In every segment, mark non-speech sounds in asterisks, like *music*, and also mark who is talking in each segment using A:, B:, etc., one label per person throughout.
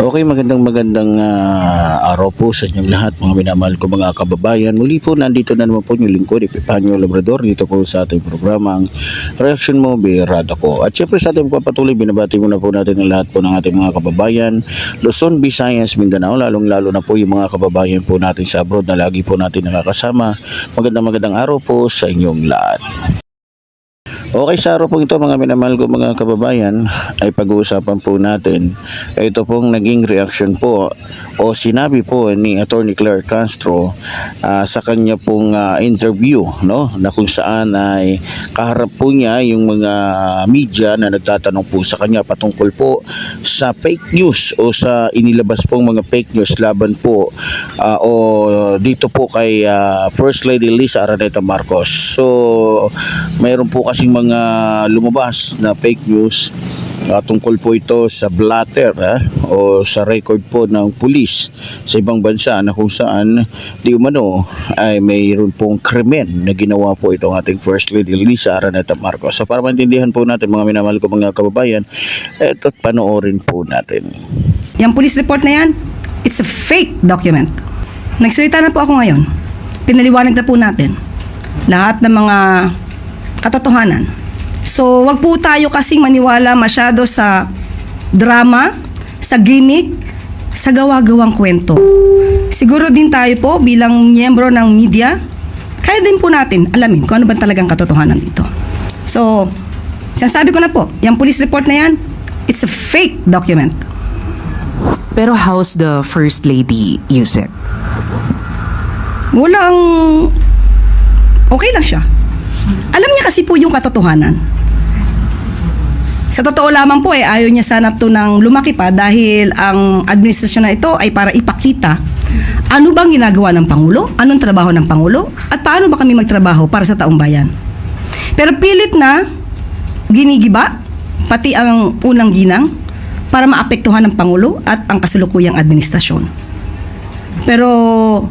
A: Okay, magandang magandang ah, araw po sa inyong lahat mga minamahal ko mga kababayan. Muli po nandito na naman po yung lingkod Epipanyo Labrador dito po sa ating programang Reaction Mo Birada ko. At syempre sa ating papatuloy binabati muna po natin ang lahat po ng ating mga kababayan Luzon, Visayas, Mindanao lalong lalo na po yung mga kababayan po natin sa abroad na lagi po natin nakakasama. Magandang magandang araw po sa inyong lahat. Okay, sa araw po ito mga minamahal ko mga kababayan ay pag-uusapan po natin ito pong naging reaction po o sinabi po ni Attorney Claire Castro ah, sa kanya pong ah, interview no na kung saan ay kaharap po niya yung mga media na nagtatanong po sa kanya patungkol po sa fake news o sa inilabas pong mga fake news laban po ah, o dito po kay ah, First Lady Lisa Araneta Marcos. So mayroon po kasing mga lumabas na fake news ah, tungkol po ito sa blatter ha, o sa record po ng pulis sa ibang bansa na kung saan di umano ay mayroon pong krimen na ginawa po itong ating First Lady Lisa Araneta Marcos. So para maintindihan po natin mga minamahal ko mga kababayan, ito't panoorin po natin.
B: Yung police report na yan, it's a fake document. Nagsalita na po ako ngayon. Pinaliwanag na po natin lahat ng mga katotohanan. So, wag po tayo kasing maniwala masyado sa drama, sa gimmick, sa gawa-gawang kwento. Siguro din tayo po bilang miyembro ng media, kaya din po natin alamin kung ano ba talagang katotohanan dito. So, sinasabi ko na po, yung police report na yan, it's a fake document.
C: Pero how's the First Lady use it?
B: Walang... Okay lang siya. Alam niya kasi po yung katotohanan. Sa totoo lamang po eh, ayaw niya sana to nang lumaki pa dahil ang administrasyon na ito ay para ipakita ano bang ginagawa ng Pangulo, anong trabaho ng Pangulo, at paano ba kami magtrabaho para sa taong bayan. Pero pilit na ginigiba, pati ang unang ginang, para maapektuhan ng Pangulo at ang kasalukuyang administrasyon. Pero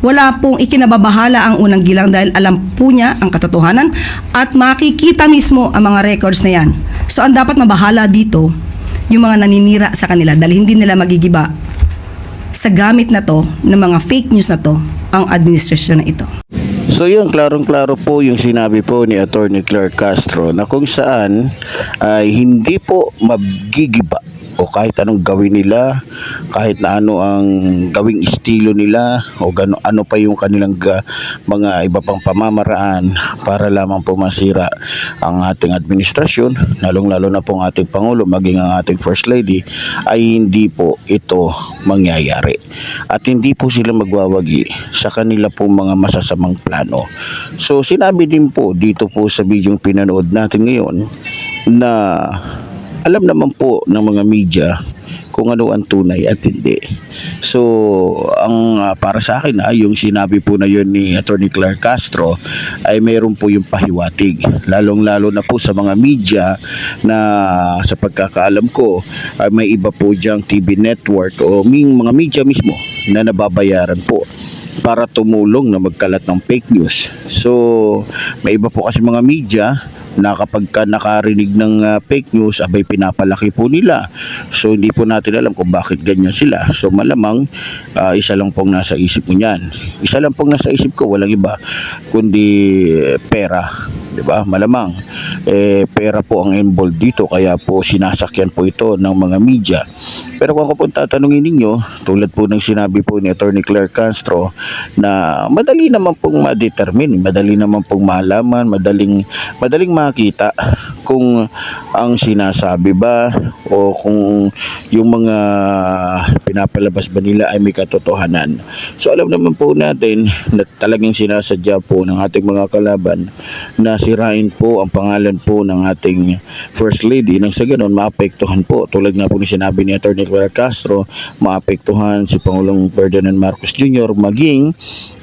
B: wala pong ikinababahala ang unang gilang dahil alam po niya ang katotohanan at makikita mismo ang mga records na yan. So ang dapat mabahala dito, yung mga naninira sa kanila dahil hindi nila magigiba sa gamit na to, ng mga fake news na to, ang administrasyon na ito.
A: So yun, klarong-klaro po yung sinabi po ni Attorney Claire Castro na kung saan ay hindi po magigiba o kahit anong gawin nila, kahit na ano ang gawing estilo nila o gano, ano pa yung kanilang ga, mga iba pang pamamaraan para lamang po masira ang ating administrasyon, lalong-lalo na po ang ating Pangulo, maging ang ating First Lady, ay hindi po ito mangyayari. At hindi po sila magwawagi sa kanila pong mga masasamang plano. So sinabi din po dito po sa bidyong pinanood natin ngayon na alam naman po ng mga media kung ano ang tunay at hindi. So, ang ah, para sa akin ah, yung sinabi po na yun ni Attorney Claire Castro ay mayroon po yung pahiwatig. Lalong-lalo na po sa mga media na sa pagkakaalam ko ay may iba po diyang TV network o ming mga media mismo na nababayaran po para tumulong na magkalat ng fake news. So, may iba po kasi mga media na kapag ka nakarinig ng ah, fake news, abay pinapalaki po nila. So, hindi po natin alam kung bakit ganyan sila. So, malamang ah, isa lang pong nasa isip mo niyan. Isa lang pong nasa isip ko, walang iba, kundi eh, pera. 'Di ba? Malamang eh pera po ang involved dito kaya po sinasakyan po ito ng mga media. Pero kung ako po tatanungin ninyo, tulad po ng sinabi po ni Attorney Claire Castro na madali naman pong ma-determine, madali naman pong malaman, madaling madaling makita kung ang sinasabi ba o kung yung mga pinapalabas ba nila ay may katotohanan. So alam naman po natin na talagang sinasadya po ng ating mga kalaban na sirain po ang pangalan po ng ating First Lady nang sa ganun maapektuhan po tulad nga po ni sinabi ni Atty. Clara Castro maapektuhan si Pangulong Ferdinand Marcos Jr. maging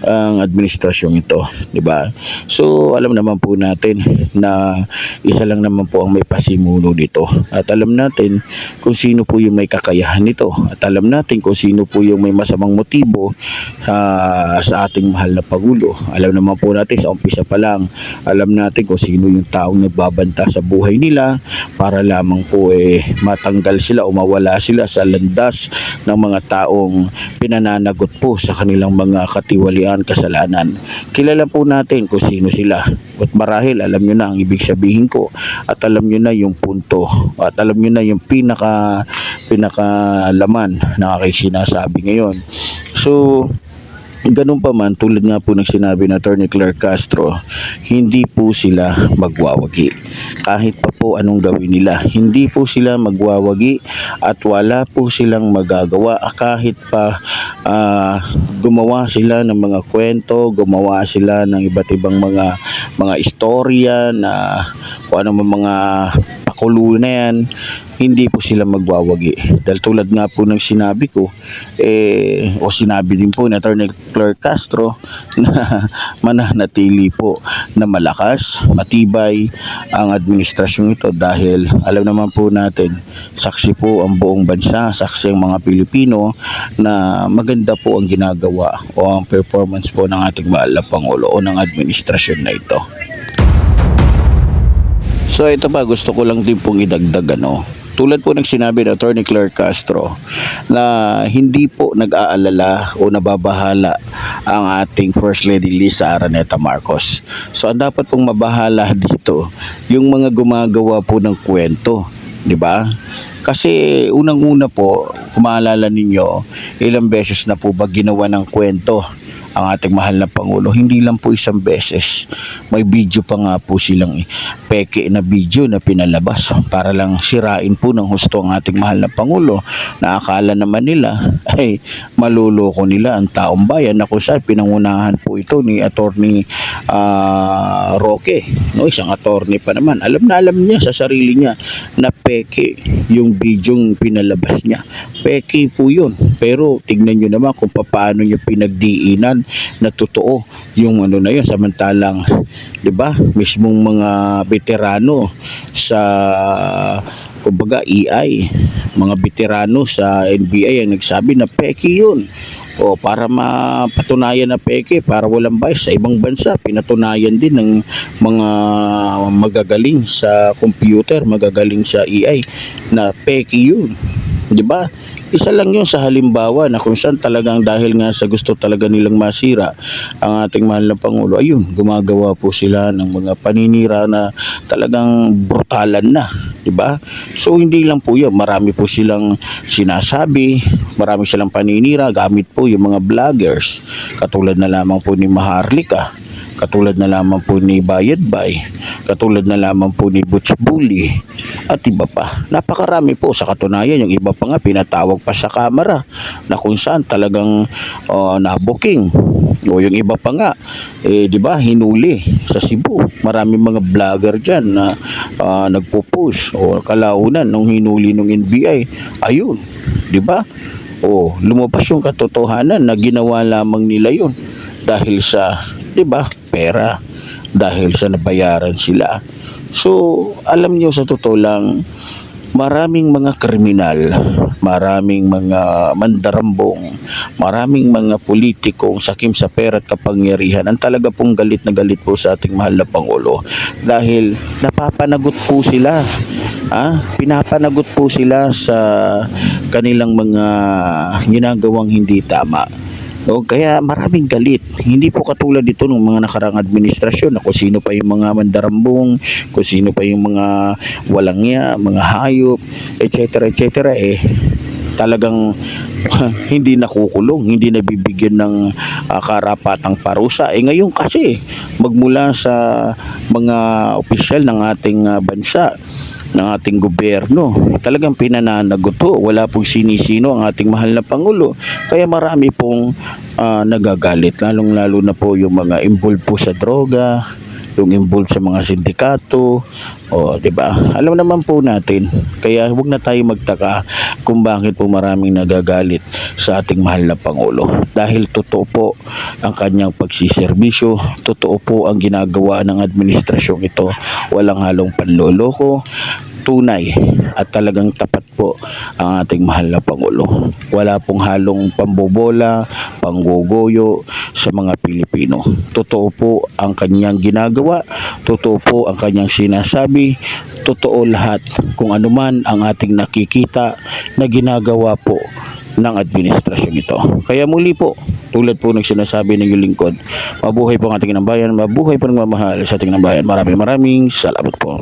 A: ang administrasyong ito, di ba? So alam naman po natin na isa lang naman po ang may pasimuno dito at alam natin kung sino po yung may kakayahan nito at alam natin kung sino po yung may masamang motibo ah, sa ating mahal na Pangulo. Alam naman po natin sa umpisa pa lang, alam natin natin kung sino yung taong nagbabanta sa buhay nila para lamang po eh matanggal sila o mawala sila sa landas ng mga taong pinananagot po sa kanilang mga katiwalian kasalanan. Kilala po natin kung sino sila. At marahil alam nyo na ang ibig sabihin ko at alam nyo na yung punto at alam nyo na yung pinaka pinakalaman na aking sinasabi ngayon. So, Ganun pa man, tulad nga po ng sinabi na Attorney Claire Castro, hindi po sila magwawagi. Kahit pa po anong gawin nila, hindi po sila magwawagi at wala po silang magagawa kahit pa ah, gumawa sila ng mga kwento, gumawa sila ng iba't ibang mga mga istorya na kung ano mga pakulo na yan, hindi po sila magwawagi. Dahil tulad nga po ng sinabi ko, eh, o sinabi din po ni Attorney Claire Castro *laughs* na mananatili po na malakas, matibay ang administrasyon ito dahil alam naman po natin, saksi po ang buong bansa, saksi ang mga Pilipino na maganda po ang ginagawa o ang performance po ng ating mahal na Pangulo o ng administrasyon na ito. So ito pa gusto ko lang din pong idagdag ano. Tulad po ng sinabi ni Attorney Claire Castro na hindi po nag-aalala o nababahala ang ating First Lady Lisa Araneta Marcos. So ang dapat pong mabahala dito yung mga gumagawa po ng kwento, di ba? Kasi unang-una po, kung ninyo, ilang beses na po ba ginawa ng kwento ang ating mahal na Pangulo. Hindi lang po isang beses. May video pa nga po silang peke na video na pinalabas para lang sirain po ng husto ang ating mahal na Pangulo na akala naman nila *laughs* ay maluloko nila ang taong bayan na kung saan pinangunahan po ito ni Attorney ah, Roque. No, isang attorney pa naman. Alam na alam niya sa sarili niya na peke yung bidyong pinalabas niya. Peke po yun. Pero tignan nyo naman kung paano niya pinagdiinan na totoo yung ano na yun. Samantalang, di ba, mismong mga veterano sa kumbaga EI, mga veterano sa NBI ang nagsabi na peke yun. O para mapatunayan na peke, para walang bias sa ibang bansa, pinatunayan din ng mga magagaling sa computer, magagaling sa EI na peke yun. 'Di ba? Isa lang yun sa halimbawa na kung saan talagang dahil nga sa gusto talaga nilang masira ang ating mahal na Pangulo, ayun, gumagawa po sila ng mga paninira na talagang brutalan na, di ba? So hindi lang po yun, marami po silang sinasabi, marami silang paninira, gamit po yung mga vloggers, katulad na lamang po ni Maharlika, katulad na lamang po ni Bayad Bay, katulad na lamang po ni Butch Bully, at iba pa. Napakarami po sa katunayan, yung iba pa nga pinatawag pa sa kamera na kung saan talagang uh, nabuking. O yung iba pa nga, eh, di ba, hinuli sa Cebu. Marami mga vlogger dyan na uh, nagpo-post o kalaunan nung hinuli ng NBI. Ayun, di ba? O lumabas yung katotohanan na ginawa lamang nila yun dahil sa, di ba, pera. Dahil sa nabayaran sila. So, alam nyo sa totoo lang, maraming mga kriminal, maraming mga mandarambong, maraming mga politikong sakim sa pera at kapangyarihan ang talaga pong galit na galit po sa ating mahal na Pangulo. Dahil napapanagot po sila ah, pinapanagot po sila sa kanilang mga ginagawang hindi tama o kaya maraming galit. Hindi po katulad dito ng mga nakarang administrasyon na kung sino pa yung mga mandarambong, kung sino pa yung mga walang ya, mga hayop, etc. etc. eh talagang *laughs* hindi nakukulong, hindi nabibigyan ng ah, karapatang parusa. Eh ngayon kasi magmula sa mga opisyal ng ating ah, bansa ng ating gobyerno. Talagang pinananagot. Wala pong sinisino ang ating mahal na Pangulo. Kaya marami pong ah, nagagalit. Lalong-lalo na po yung mga involved po sa droga, yung involved sa mga sindikato, o, di ba? Alam naman po natin. Kaya huwag na tayo magtaka kung bakit po maraming nagagalit sa ating mahal na Pangulo. Dahil totoo po ang kanyang pagsiservisyo, totoo po ang ginagawa ng administrasyong ito. Walang halong panloloko, tunay at talagang tapat po ang ating mahal na Pangulo. Wala pong halong pambobola, pangguguyo sa mga Pilipino. Totoo po ang kanyang ginagawa, totoo po ang kanyang sinasabi, totoo lahat kung anuman ang ating nakikita na ginagawa po ng administrasyon ito. Kaya muli po, tulad po ng sinasabi ng iyong lingkod, mabuhay po ang ating ng bayan, mabuhay po ng mamahal sa ating ng bayan. Maraming maraming salamat po.